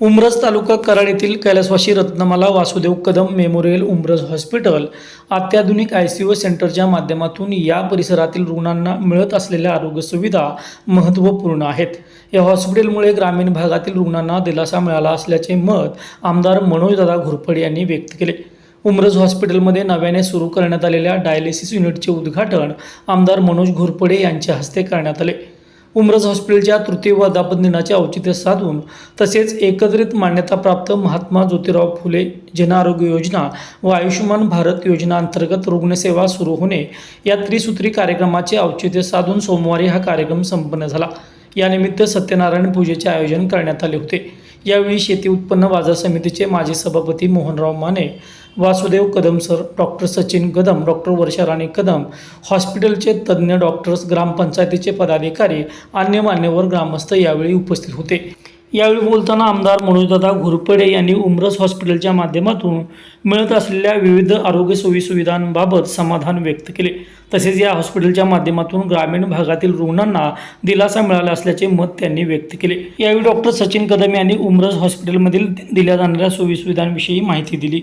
उमरज तालुका कराड येथील कैलासवाशी Ratnamala Vasudev Kadam memorial Umaraj hospital अत्याधुनिक आय सी यू सेंटरच्या माध्यमातून या परिसरातील रुग्णांना मिळत असलेल्या आरोग्य सुविधा महत्त्वपूर्ण आहेत. या हॉस्पिटलमुळे ग्रामीण भागातील रुग्णांना दिलासा मिळाला असल्याचे मत आमदार मनोजदादा घोरपडे यांनी व्यक्त केले. उमरज हॉस्पिटलमध्ये नव्याने सुरू करण्यात आलेल्या डायलिसिस युनिटचे उद्घाटन आमदार मनोज घोरपडे यांच्या हस्ते करण्यात आले. उमरज हॉस्पिटलच्या तृतीय वर्धापन दिनाचे औचित्य साधून तसेच एकत्रित मान्यताप्राप्त महात्मा ज्योतिराव फुले जनआरोग्य योजना व आयुष्यमान भारत योजना अंतर्गत रुग्णसेवा सुरू होणे या त्रिसूत्री कार्यक्रमाचे औचित्य साधून सोमवारी हा कार्यक्रम संपन्न झाला. यानिमित्त सत्यनारायण पूजेचे आयोजन करण्यात आले होते. यावेळी शेती उत्पन्न बाजार समितीचे माजी सभापती Mohanrao Mane Vasudev Kadam sir doctor Sachin Kadam doctor Varsha Rani Kadam हॉस्पिटलचे तज्ज्ञ डॉक्टर्स ग्रामपंचायतीचे पदाधिकारी अन्य मान्यवर ग्रामस्थ यावेळी उपस्थित होते. यावेळी बोलताना आमदार मनोजदादा घोरपडे यांनी उमरस हॉस्पिटलच्या माध्यमातून मिळत असलेल्या विविध आरोग्य सोयीसुविधांबाबत समाधान व्यक्त केले. तसेच या हॉस्पिटलच्या माध्यमातून ग्रामीण भागातील रुग्णांना दिलासा मिळाला असल्याचे मत त्यांनी व्यक्त केले. यावेळी डॉक्टर सचिन कदम यांनी उमरस हॉस्पिटलमधील दिल्या जाणाऱ्या सोयीसुविधांविषयी माहिती दिली.